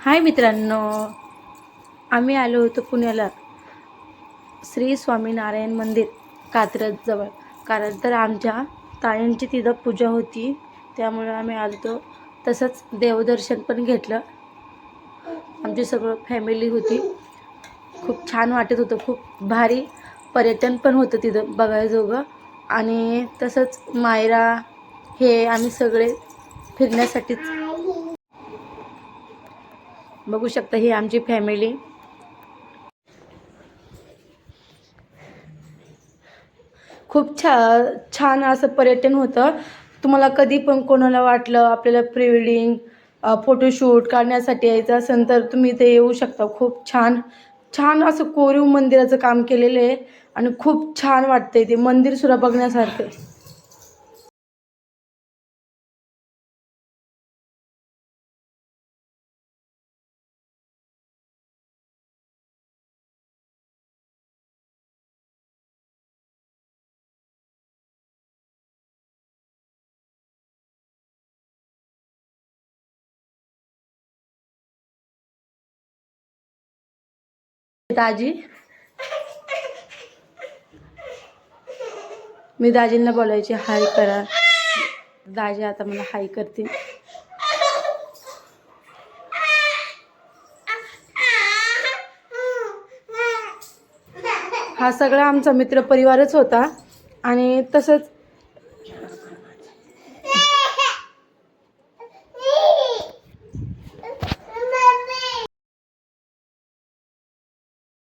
हाय मित्रांनो आम्ही आलो होतो पुण्याला. श्री स्वामीनारायण मंदिर कात्रजजवळ. कारण तर आमच्या ताईंची तिथं पूजा होती त्यामुळे आम्ही आलो होतो. तसंच देवदर्शन पण घेतलं. आमची सगळं फॅमिली होती. खूप छान वाटत होतं खूप भारी पर्यटन पण होतं तिथं बघायजोगं. आणि तसंच मायरा हे आम्ही सगळे फिरण्यासाठीच बघू शकता ही आमची फॅमिली खूप छा छान असं पर्यटन होतं. तुम्हाला कधी पण कोणाला वाटलं आपल्याला प्री वेडिंग फोटोशूट काढण्यासाठी यायचं असेल तर तुम्ही इथे येऊ शकता. खूप छान छान असं कोरीव मंदिराचं काम केलेलं आहे आणि खूप छान वाटतंय ते मंदिरसुद्धा बघण्यासारखं दाजी? मी दाजींना बोलायची हाय करा. दाजी आता मला हाय करतील. हा सगळा आमचा मित्रपरिवारच होता आणि तसंच